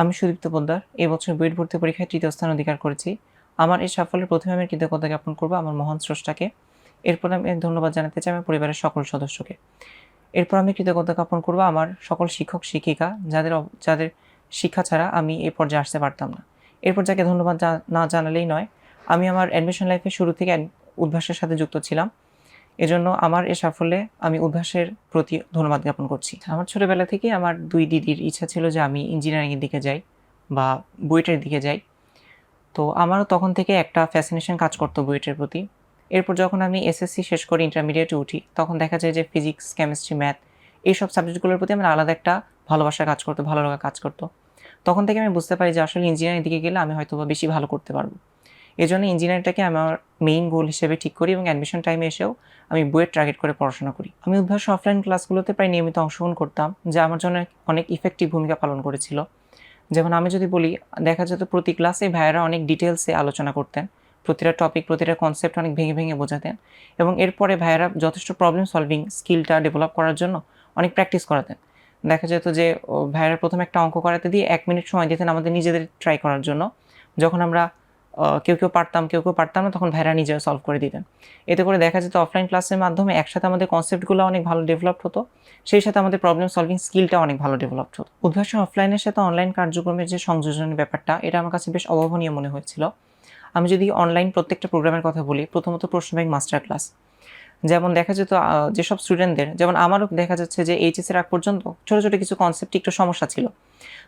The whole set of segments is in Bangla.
আমি সুদীপ্ত পোদ্দার। এই বছর বুয়েট ভর্তি পরীক্ষায় তৃতীয় স্থান অধিকার করেছি। আমার এই সাফল্যের প্রথমে আমি কৃতজ্ঞতা জ্ঞাপন করব আমার মহান স্রষ্টাকে। এরপর আমি ধন্যবাদ জানাতে চাই আমার পরিবারের সকল সদস্যকে। এরপর আমি কৃতজ্ঞতা জ্ঞাপন করব আমার সকল শিক্ষক, শিক্ষিকা, যাদের যাদের শিক্ষা ছাড়া আমি এই পর্যায়ে আসতে পারতাম না। এরপর যাকে ধন্যবাদ না জানালেই নয়, আমি আমার অ্যাডমিশন লাইফে শুরু থেকে উদ্ভাসের সাথে যুক্ত ছিলাম। এজন্য আমার এই সাফল্যে আমি উদ্ভাসের প্রতি ধন্যবাদ জ্ঞাপন করছি। আমার ছোটবেলা থেকেই আমার দুই দিদির ইচ্ছা ছিল যে আমি ইঞ্জিনিয়ারিংয়ের দিকে যাই বা বুয়েটের দিকে যাই। তো আমারও তখন থেকে একটা ফ্যাসিনেশন কাজ করতো বুয়েটের প্রতি। এরপর যখন আমি এসএসসি শেষ করে ইন্টারমিডিয়েটে উঠি, তখন দেখা যায় যে ফিজিক্স কেমিস্ট্রি ম্যাথ এইসব সাবজেক্টগুলোর প্রতি আমার আলাদা একটা ভালোবাসা কাজ করতো, ভালো লাগা কাজ করতো। তখন থেকে আমি বুঝতে পারি যে আসলে ইঞ্জিনিয়ারিং দিকে গেলে আমি হয়তো বা বেশি ভালো করতে পারব। এই জন্য ইঞ্জিনিয়ারিংটাকে আমার মেইন গোল হিসেবে ঠিক করি এবং অ্যাডমিশন টাইমে এসেও আমি বইয়ের টার্গেট করে পড়াশোনা করি। আমি উদ্ভাস অফলাইন ক্লাসগুলোতে প্রায় নিয়মিত অংশগ্রহণ করতাম, যা আমার জন্য অনেক ইফেক্টিভ ভূমিকা পালন করেছিল। যেমন আমি যদি বলি, দেখা যেত প্রতি ক্লাসে ভাইয়েরা অনেক ডিটেলসে আলোচনা করতেন, প্রতিটা টপিক প্রতিটা কনসেপ্ট অনেক ভেঙে ভেঙে বোঝাতেন এবং এরপরে ভাইয়েরা যথেষ্ট প্রবলেম সলভিং স্কিলটা ডেভেলপ করার জন্য অনেক প্র্যাকটিস করাতেন। দেখা যেত যে ভাইয়েরা প্রথমে একটা অঙ্ক করাতে দিয়ে এক মিনিট সময় দিতেন আমাদের নিজেদের ট্রাই করার জন্য। যখন আমরা কেউ কেউ পারতাম, কেউ কেউ পারতাম না, তখন ভাইরা নিজেরা সলভ করে দিতেন। এতে করে দেখা যেত অফলাইন ক্লাসের মাধ্যমে একসাথে আমাদের কনসেপ্টগুলো অনেক ভালো ডেভেলপ হতো, সেই সাথে আমাদের প্রবলেম সলভিং স্কিলটা অনেক ভালো ডেভেলপ হতো। উদ্ভাসন অফলাইনের সাথে অনলাইন কার্যক্রমের যে সংযোজনের ব্যাপারটা, এটা আমার কাছে বেশ অভাবনীয় মনে হয়েছিল। আমি যদি অনলাইন প্রত্যেকটা প্রোগ্রামের কথা বলি, প্রথমত প্রশ্ন মাস্টার ক্লাস যেমন দেখা যেত যেসব স্টুডেন্টদের যেমন আমারও দেখা যাচ্ছে যে এইচএসের আগ পর্যন্ত ছোটো ছোটো কিছু কনসেপ্টে একটু সমস্যা ছিল।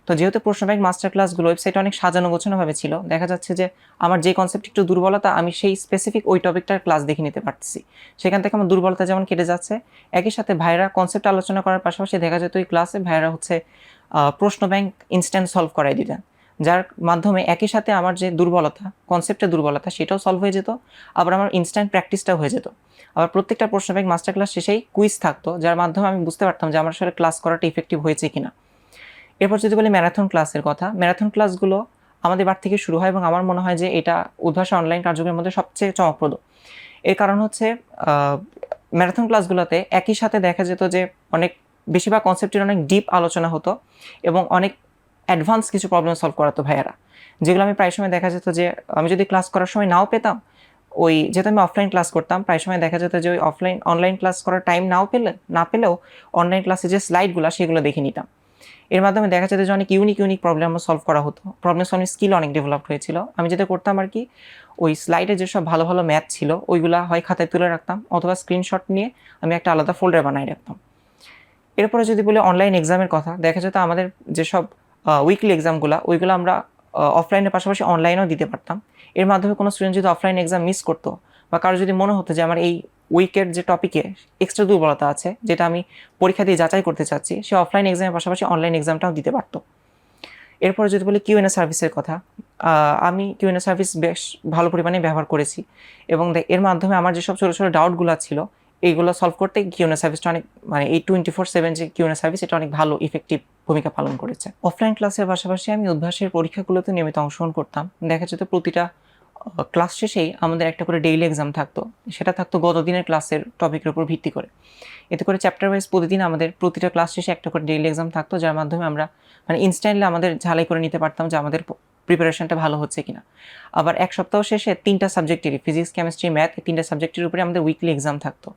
তো যেহেতু প্রশ্ন ব্যাংক মাস্টার ক্লাসগুলো ওয়েবসাইটে অনেক সাজানো গোছানোভাবে ছিল, দেখা যাচ্ছে যে আমার যে কনসেপ্ট একটু দুর্বলতা, আমি সেই স্পেসিফিক ওই টপিকটার ক্লাস দেখে নিতে পারতেছি। সেখান থেকে আমার দুর্বলতা যেমন কেটে যাচ্ছে, একই সাথে ভাইরা কনসেপ্ট আলোচনা করার পাশাপাশি দেখা যেত ওই ক্লাসে ভাইরা হচ্ছে প্রশ্ন ব্যাংক ইনস্ট্যান্ট সলভ করাই দিতেন। যার মাধ্যমে একই সাথে আমার যে দুর্বলতা কনসেপ্টের দুর্বলতা সেটাও সলভ হয়ে যেত, আবার আমার ইনস্ট্যান্ট প্র্যাকটিসটাও হয়ে যেত। আবার প্রত্যেকটা প্রশ্ন ব্যাংক মাস্টার ক্লাস শেষেই কুইজ থাকতো, যার মাধ্যমে আমি বুঝতে পারতাম যে আমার আসলে ক্লাস করাটা ইফেক্টিভ হয়েছে কিনা। এরপর যদি বলি ম্যারাথন ক্লাসের কথা ম্যারাথন ক্লাসগুলো আমাদের বার থেকে শুরু হয় এবং আমার মনে হয় যে এটা উদ্ভাসা অনলাইন কার্যক্রমের মধ্যে সবচেয়ে চমকপ্রদ। এর কারণ হচ্ছে ম্যারাথন ক্লাসগুলোতে একই সাথে দেখা যেত যে অনেক, বেশিরভাগ কনসেপ্টের অনেক ডিপ আলোচনা হতো এবং অনেক অ্যাডভান্স কিছু প্রবলেম সলভ করাতো ভাইয়ারা। যেগুলো আমি প্রায় সময় দেখা যেত যে, আমি যদি ক্লাস করার সময় নাও পেতাম, ওই যেহেতু আমি অফলাইন ক্লাস করতাম, প্রায় সময় দেখা যেত যে ওই অফলাইন অনলাইন ক্লাস করার টাইম নাও পেলে, না পেলেও অনলাইন ক্লাসে যে স্লাইডগুলো সেগুলো দেখে নিতাম। এর মাধ্যমে দেখা যেত যে অনেক ইউনিক ইউনিক প্রবলেম সলভ করা হতো। প্রবলেম সলভিং স্কিল অনেক ডেভেলপ হয়েছিল। আমি যেটা করতাম আর কি, ওই স্লাইডে যেসব ভালো ভালো ম্যাথ ছিল, ওইগুলা হয় খাতায় তুলে রাখতাম, অথবা স্ক্রিনশট নিয়ে আমি একটা আলাদা ফোল্ডার বানাই রাখতাম। এরপরে যদি বলি অনলাইন এক্সামের কথা, দেখা যেত আমাদের যেসব উইকলি এক্সামগুলো ওইগুলো আমরা অফলাইনের পাশাপাশি অনলাইনেও দিতে পারতাম। এর মাধ্যমে কোনো স্টুডেন্ট যদি অফলাইন এক্সাম মিস করতো, বা কারও যদি মনে হতো যে আমার এই উইকের যে টপিকে এক্সট্রা দুর্বলতা আছে, যেটা আমি পরীক্ষা দিয়ে যাচাই করতে চাচ্ছি, সে অফলাইন এক্সামের পাশাপাশি অনলাইন এক্সামটাও দিতে পারতো। এরপরে যদি বলি কিউএনএ সার্ভিসের কথা আমি কিউএনএ সার্ভিস বেশ ভালো পরিমাণে ব্যবহার করেছি এবং এর মাধ্যমে আমার যেসব ছোটো ছোটো ডাউটগুলো ছিল, এইগুলো সলভ করতে কিউএনএ সার্ভিসটা অনেক মানে এই টোয়েন্টি ফোর সেভেন যে কিউএনএ সার্ভিস এটা অনেক ভালো ইফেক্টিভ ভূমিকা পালন করেছে। অফলাইন ক্লাসের পাশাপাশি আমি উদ্ভাসের পরীক্ষাগুলোতে নিয়মিত অংশগ্রহণ করতাম। দেখা যেত প্রতিটা ক্লাস শেষেই আমাদের একটা করে ডেইলি এক্সাম থাকতো। সেটা থাকতো গত দিনের ক্লাসের টপিকের উপর ভিত্তি করে। এতে করে চ্যাপ্টার ওয়াইজ প্রতিদিন আমাদের প্রতিটা ক্লাস শেষে একটা করে ডেইলি এক্সাম থাকতো, যার মাধ্যমে আমরা মানে ইনস্ট্যান্টলি আমাদের ঝালাই করে নিতে পারতাম যে আমাদের প্রিপারেশনটা ভালো হচ্ছে কিনা। আবার এক সপ্তাহ শেষে তিনটা সাবজেক্টেরই ফিজিক্স কেমিস্ট্রি ম্যাথ এই তিনটা সাবজেক্টের উপরে আমাদের উইকলি এক্সাম থাকতো।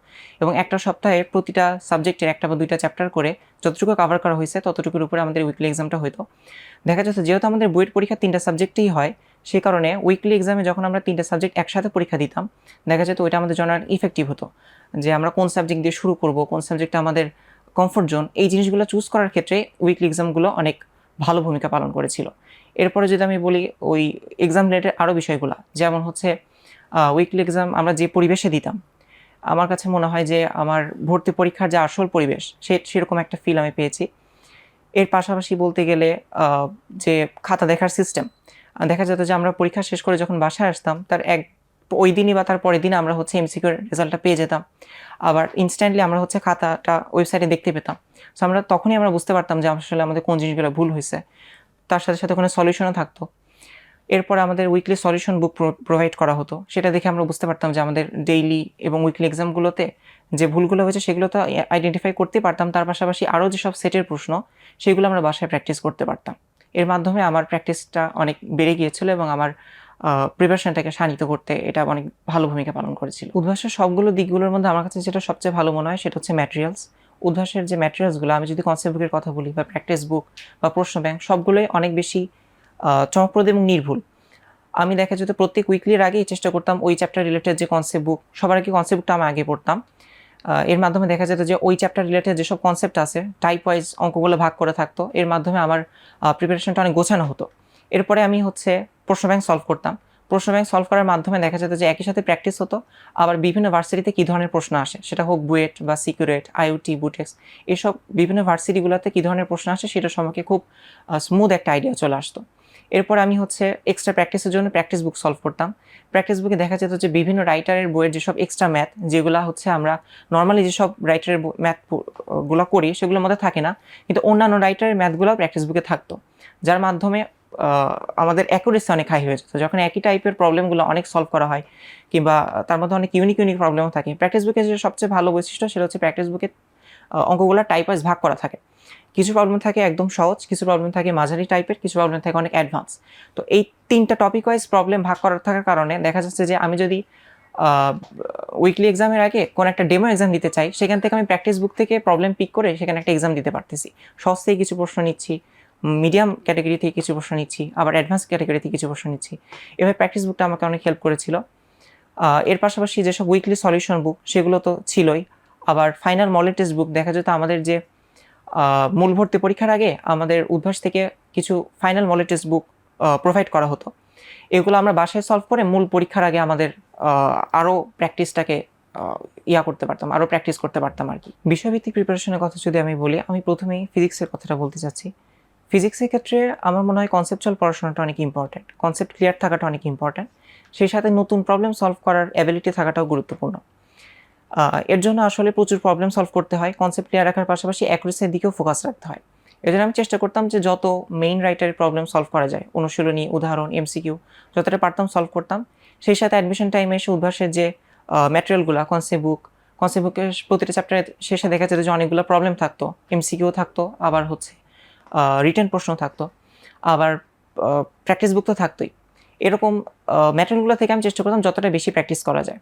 এবং একটা সপ্তাহে প্রতিটা সাবজেক্টের একটা বা দুইটা চ্যাপ্টার করে যতটুকু কভার করা হয়েছে ততটুকুর উপরে আমাদের উইকলি এক্সামটা হতো দেখা যাচ্ছে যেহেতু আমাদের বইয়ের পরীক্ষা তিনটা সাবজেক্টেই হয় সেই কারণে উইকলি এক্সামে যখন আমরা তিনটা সাবজেক্ট একসাথে পরীক্ষা দিতাম, দেখা যেত ওইটা আমাদের জন্য ইফেক্টিভ হতো। যে আমরা কোন সাবজেক্ট দিয়ে শুরু করব, কোন সাবজেক্টটা আমাদের কমফোর্ট জোন এই জিনিসগুলো চুজ করার ক্ষেত্রে উইকলি এক্সামগুলো অনেক ভালো ভূমিকা পালন করেছিল। এরপরে যদি আমি বলি ওই এক্সাম রিলেটেড আরও বিষয়গুলো, যেমন হচ্ছে উইকলি এক্সাম আমরা যে পরিবেশে দিতাম, আমার কাছে মনে হয় যে আমার ভর্তি পরীক্ষার যে আসল পরিবেশ, সে সেরকম একটা ফিল আমি পেয়েছি। এর পাশাপাশি বলতে গেলে যে খাতা দেখার সিস্টেম দেখা যেত যে আমরা পরীক্ষা শেষ করে যখন বাসায় আসতাম, তার এক, ওই দিনই বা তার পরের দিন আমরা হচ্ছে এমসিকিউর রেজাল্টটা পেয়ে যেতাম। আবার ইনস্ট্যান্টলি আমরা হচ্ছে খাতাটা ওয়েবসাইটে দেখতে পেতাম। সো আমরা তখনই আমরা বুঝতে পারতাম যে আসলে আমাদের কোন জিনিসগুলো ভুল হয়েছে। তার সাথে সাথে কোনো সলিউশনও থাকতো। এরপর আমাদের উইকলি সলিউশন বুক প্রোভাইড করা হতো। সেটা দেখে আমরা বুঝতে পারতাম যে আমাদের ডেইলি এবং উইকলি এক্সামগুলোতে যে ভুলগুলো হয়েছে সেগুলো তো আইডেন্টিফাই করতে পারতাম। তার পাশাপাশি আরও যেসব সেটের প্রশ্ন, সেগুলো আমরা বাসায় প্র্যাকটিস করতে পারতাম। এর মাধ্যমে আমার প্র্যাকটিসটা অনেক বেড়ে গিয়েছিল এবং আমার প্রিপারেশনটাকে শানিত করতে এটা অনেক ভালো ভূমিকা পালন করেছিল। উদ্ভাসের সবগুলো দিকগুলোর মধ্যে আমার কাছে যেটা সবচেয়ে ভালো মনে হয় সেটা হচ্ছে ম্যাটেরিয়ালস উদ্ভাসের যে ম্যাটেরিয়ালসগুলো আমি যদি কনসেপ্ট বুকের কথা বলি বা প্র্যাকটিস বুক বা প্রশ্ন ব্যাংক সবগুলোই অনেক বেশি চমকপ্রদ এবং নির্ভুল। আমি দেখা যেত প্রত্যেক উইকলির আগেই চেষ্টা করতাম ওই চ্যাপ্টার রিলেটেড যে কনসেপ্ট বুক সবার আগে কনসেপ্ট বুকটা আমি আগে পড়তাম। এর মাধ্যমে দেখা যেত যে ওই চ্যাপ্টার রিলেটেড যেসব কনসেপ্ট আছে টাইপ ওয়াইজ অঙ্কগুলো ভাগ করে থাকতো, এর মাধ্যমে আমার প্রিপারেশনটা অনেক গোছানো হতো। এরপরে আমি হচ্ছে প্রশ্ন ব্যাংক সলভ করতাম। প্রশ্ন ব্যাংক সলভ করার মাধ্যমে দেখা যেত যে একই সাথে প্র্যাকটিস হতো, আবার বিভিন্ন ভার্সিটিতে কী ধরনের প্রশ্ন আসে? সেটা হোক বুয়েট বা সিকিউরেট, আইওটি, বুটেক্স, এসব বিভিন্ন ভার্সিটিগুলোতে কী ধরনের প্রশ্ন আসে সেটা সম্পর্কে খুব স্মুথ একটা আইডিয়া চলে আসতো। এরপর আমি হচ্ছে এক্সট্রা প্র্যাকটিসের জন্য প্র্যাকটিস বুক সলভ করতাম। প্র্যাকটিস বুকে দেখা যেত যে বিভিন্ন রাইটারের বইয়ের যেসব এক্সট্রা ম্যাথ যেগুলো হচ্ছে আমরা নর্মালি যেসব রাইটারের ম্যাথগুলো করি, সেগুলোর মধ্যে থাকে না। কিন্তু অন্যান্য রাইটারের ম্যাথগুলো প্র্যাকটিস বুকে থাকতো। যার মাধ্যমে আমাদের অ্যাকুরেসি অনেক হাই হয়ে যেত। যখন একই টাইপের প্রবলেমগুলো অনেক সলভ করা হয়, কিংবা তার মধ্যে অনেক ইউনিক ইউনিক প্রবলেমও থাকে। প্র্যাকটিস বুকে যে সবচেয়ে ভালো বৈশিষ্ট্য, সেটা হচ্ছে প্র্যাকটিস বুকে অঙ্কগুলো টাইপ ভাগ করা থাকে। কিছু প্রবলেম থাকে একদম সহজ, কিছু প্রবলেম থাকে মাঝারি টাইপের কিছু প্রবলেম থাকে অনেক অ্যাডভান্স তো এই তিনটা টপিক ওয়াইজ প্রবলেম ভাগ করা থাকার কারণে দেখা যাচ্ছে যে আমি যদি উইকলি এক্সামের আগে কোনো একটা ডেমো এক্সাম দিতে চাই, সেখান থেকে আমি প্র্যাকটিস বুক থেকে প্রবলেম পিক করে সেখানে একটা এক্সাম দিতে পারতেছি। সহজ থেকে কিছু প্রশ্ন নিচ্ছি মিডিয়াম ক্যাটাগরি থেকে কিছু প্রশ্ন নিচ্ছি, আবার অ্যাডভান্স ক্যাটাগরি থেকে কিছু প্রশ্ন নিচ্ছি। এভাবে প্র্যাকটিস বুকটা আমাকে অনেক হেল্প করেছিল। এর পাশাপাশি যেসব উইকলি সলিউশন বুক সেগুলো তো ছিলই। আবার ফাইনাল মডেল টেস্ট বুক দেখা যেত আমাদের যে মূল ভর্তি পরীক্ষার আগে আমাদের উদ্ভাস থেকে কিছু ফাইনাল মডেল বুক প্রোভাইড করা হতো। এগুলো আমরা বাসায় সলভ করে মূল পরীক্ষার আগে আমাদের আরও প্র্যাকটিসটাকে ইয়া করতে পারতাম, আরও প্র্যাকটিস করতে পারতাম আর কি। বিষয়ভিত্তিক প্রিপারেশনের কথা যদি আমি বলি, আমি প্রথমেই ফিজিক্সের কথাটা বলতে চাচ্ছি। ফিজিক্সের ক্ষেত্রে আমার মনে হয় কনসেপচুয়াল পড়াশোনাটা অনেক ইম্পর্ট্যান্ট কনসেপ্ট ক্লিয়ার থাকাটা অনেক ইম্পর্ট্যান্ট সেই সাথে নতুন প্রবলেম সলভ করার অ্যাবিলিটি থাকাটাও গুরুত্বপূর্ণ। এর জন্য আসলে প্রচুর প্রবলেম সলভ করতে হয়। কনসেপ্ট ক্লিয়ার রাখার পাশাপাশি অ্যাকুরেসির দিকেও ফোকাস রাখতে হয়। এই জন্য আমি চেষ্টা করতাম যে যত মেইন রাইটারের প্রবলেম সলভ করা যায়, অনুশীলনী, উদাহরণ এমসিকিউ যতটা পারতাম সলভ করতাম। সেই সাথে অ্যাডমিশন টাইমে এসে উদ্ভাসের যে ম্যাটেরিয়ালগুলো কনসেপ্ট বুক কনসেপ্ট বুকের প্রতিটা চ্যাপ্টারের শেষে দেখা যেত যে অনেকগুলো প্রবলেম থাকতো। এমসিকিউ থাকতো, আবার হচ্ছে রিটার্ন প্রশ্ন থাকতো, আবার প্র্যাকটিস বুক তো থাকতোই। এরকম ম্যাটেরিয়ালগুলো থেকে আমি চেষ্টা করতাম যতটা বেশি প্র্যাকটিস করা যায়।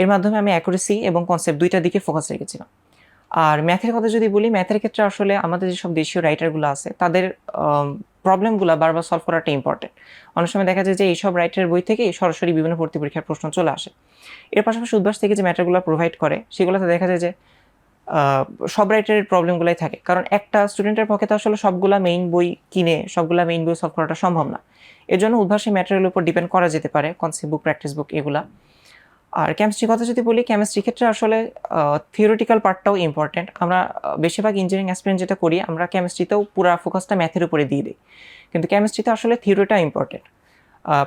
এর মাধ্যমে আমি অ্যাকুরেসি এবং কনসেপ্ট দুইটার দিকে ফোকাস রেখেছিলাম। আর ম্যাথের কথা যদি বলি ম্যাথের ক্ষেত্রে আসলে আমাদের যেসব দেশীয় রাইটারগুলো আছে, তাদের প্রবলেমগুলো বারবার সলভ করাটা ইম্পর্টেন্ট অনেক সময় দেখা যায় যে এইসব রাইটারের বই থেকে সরাসরি বিভিন্ন ভর্তি পরীক্ষার প্রশ্ন চলে আসে। এর পাশাপাশি উদ্ভাস থেকে যে ম্যাটারগুলো প্রোভাইড করে, সেগুলোতে দেখা যায় যে সব রাইটারের প্রবলেমগুলোই থাকে। কারণ একটা স্টুডেন্টের পক্ষে তো আসলে সবগুলা মেইন বই কিনে, সবগুলা মেইন বই সলভ করাটা সম্ভব না। এর জন্য উদ্ভাসী ম্যাটেরিয়ালের উপর ডিপেন্ড করা যেতে পারে কনসেপ্ট বুক প্র্যাকটিস বুক এগুলা। আর কেমিস্ট্রির কথা যদি বলি কেমিস্ট্রি ক্ষেত্রে আসলে থিওরিটিক্যাল পার্টটাও ইম্পর্টেন্ট আমরা বেশিরভাগ ইঞ্জিনিয়ারিং অ্যাসপিরেন্ট যেটা করি, আমরা কেমিস্ট্রিতেও পুরো ফোকাসটা ম্যাথের উপরে দিয়ে দিই। কিন্তু কেমিস্ট্রিতে আসলে থিওরিটা ইম্পর্টেন্ট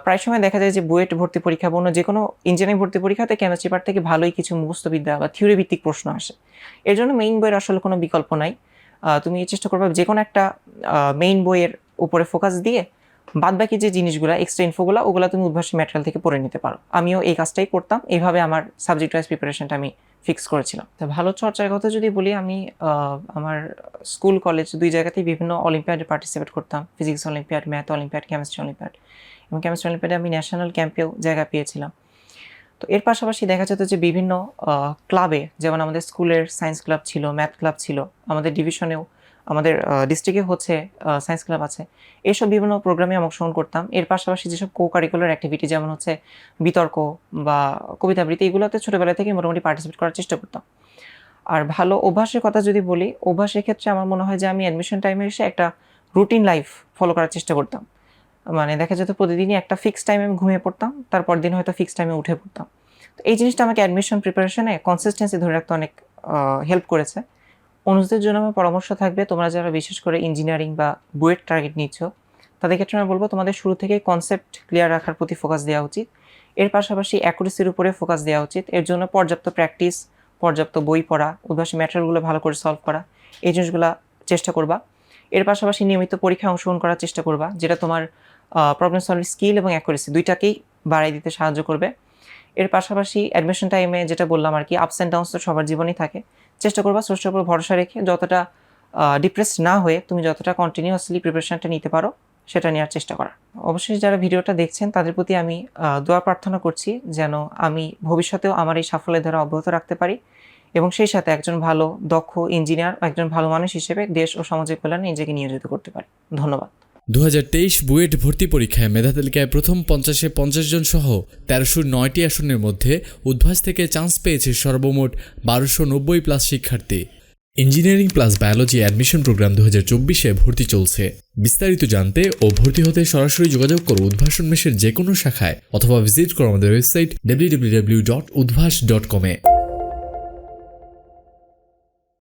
প্রায় সময় দেখা যায় যে বুয়েট ভর্তি পরীক্ষা বা অন্য যে কোনো ইঞ্জিনিয়ারিং ভর্তি পরীক্ষাতে কেমিস্ট্রি পার্ট থেকে ভালোই কিছু মুখস্থবিদ্যা বা থিওরি ভিত্তিক প্রশ্ন আসে। এর জন্য মেইন বইয়ের আসলে কোনো বিকল্প নাই। তুমি চেষ্টা করবে যে কোনো একটা মেইন বইয়ের উপরে ফোকাস দিয়ে বাদ বাকি যে জিনিসগুলো এক্সট্রা ইনফোগুলো ওগুলো তুমি উদ্ভাসী ম্যাটেরিয়াল থেকে পড়ে নিতে পারো। আমিও এই কাজটাই করতাম। এইভাবে আমার সাবজেক্ট ওয়াইজ প্রিপারেশনটা আমি ফিক্স করেছিলাম। তা ভালো চর্চার কথা যদি বলি, আমি আমার স্কুল কলেজ দুই জায়গাতেই বিভিন্ন অলিম্পিয়াডে পার্টিসিপেট করতাম। Physics olympiad math olympiad chemistry olympiad এবং কেমিস্ট্রি অলিম্পিয়াডে আমি ন্যাশনাল ক্যাম্পেও জায়গা পেয়েছিলাম। তো এর পাশাপাশি দেখা যেত যে বিভিন্ন ক্লাবে যেমন আমাদের স্কুলের সায়েন্স ক্লাব ছিল ম্যাথ ক্লাব ছিল, আমাদের ডিভিশনেও আমাদের ডিস্ট্রিক্টে হচ্ছে সায়েন্স ক্লাব আছে। এইসব বিভিন্ন প্রোগ্রামে অংশগ্রহণ করতাম। এর পাশাপাশি যেসব কো কারিকুলার অ্যাক্টিভিটি যেমন হচ্ছে বিতর্ক বা কবিতা আবৃত্তি, এগুলোতে ছোটোবেলা থেকে মোটামুটি পার্টিসিপেট করার চেষ্টা করতাম। আর ভালো অভ্যাসের কথা যদি বলি, অভ্যাসের ক্ষেত্রে আমার মনে হয় যে আমি অ্যাডমিশন টাইমে এসে একটা রুটিন লাইফ ফলো করার চেষ্টা করতাম। মানে দেখা যেত প্রতিদিনই একটা ফিক্সড টাইমে আমি ঘুমিয়ে পড়তাম, তারপর দিন হয়তো ফিক্সড টাইমে উঠে পড়তাম। তো এই জিনিসটা আমাকে অ্যাডমিশন প্রিপারেশনে কনসিস্টেন্সি ধরে রাখতে অনেক হেল্প করেছে। অনুজদের জন্য আমার পরামর্শ থাকবে। তোমরা যারা বিশেষ করে ইঞ্জিনিয়ারিং বা বুয়েট টার্গেট নিচ্ছ, তাদের ক্ষেত্রে আমি বলব তোমাদের শুরু থেকে কনসেপ্ট ক্লিয়ার রাখার প্রতি ফোকাস দেওয়া উচিত। এর পাশাপাশি অ্যাকুরেসির উপরে ফোকাস দেওয়া উচিত। এর জন্য পর্যাপ্ত প্র্যাকটিস পর্যাপ্ত বই পড়া উদ্ভাসী ম্যাটারগুলো ভালো করে সলভ করা, এই জিনিসগুলো চেষ্টা করবা। এর পাশাপাশি নিয়মিত পরীক্ষায় অংশগ্রহণ করার চেষ্টা করবা, যেটা তোমার প্রবলেম সলভিং স্কিল এবং অ্যাকুরেসি দুইটাকেই বাড়াই দিতে সাহায্য করবে। এর পাশাপাশি অ্যাডমিশন টাইমে যেটা বললাম আর কি আপস অ্যান্ড ডাউনস তো সবার জীবনেই থাকে। চেষ্টা করবা, সোর্সের উপর ভরসা রেখে যতটা ডিপ্রেসড না হয়ে তুমি যতটা কন্টিনিউয়াসলি প্রিপারেশনটা নিতে পারো, সেটা নেওয়ার চেষ্টা করা। অবশ্যই যারা ভিডিওটা দেখছেন, তাদের প্রতি আমি দোয়া প্রার্থনা করছি যেন আমি ভবিষ্যতেও আমার এই সাফল্যের ধারা অব্যাহত রাখতে পারি এবং সেই সাথে একজন ভালো, দক্ষ ইঞ্জিনিয়ার একজন ভালো মানুষ হিসেবে দেশ ও সমাজের কল্যাণে নিজেকে নিয়োজিত করতে পারি। ধন্যবাদ। দুহাজার তেইশ বুয়েট ভর্তি পরীক্ষায় মেধা তালিকায় প্রথম পঞ্চাশে পঞ্চাশ জন সহ তেরোশো নয়টি আসনের মধ্যে উদ্ভাস থেকে চান্স পেয়েছে সর্বমোট বারোশো নব্বই প্লাস শিক্ষার্থী। Engineering plus biology admission programme দু হাজার চব্বিশে ভর্তি চলছে। বিস্তারিত জানতে ও ভর্তি হতে সরাসরি যোগাযোগ করো উদ্ভাসন মেশের যে কোনো শাখায় অথবা ভিজিট করো আমাদের website W dot Udvash dot কমে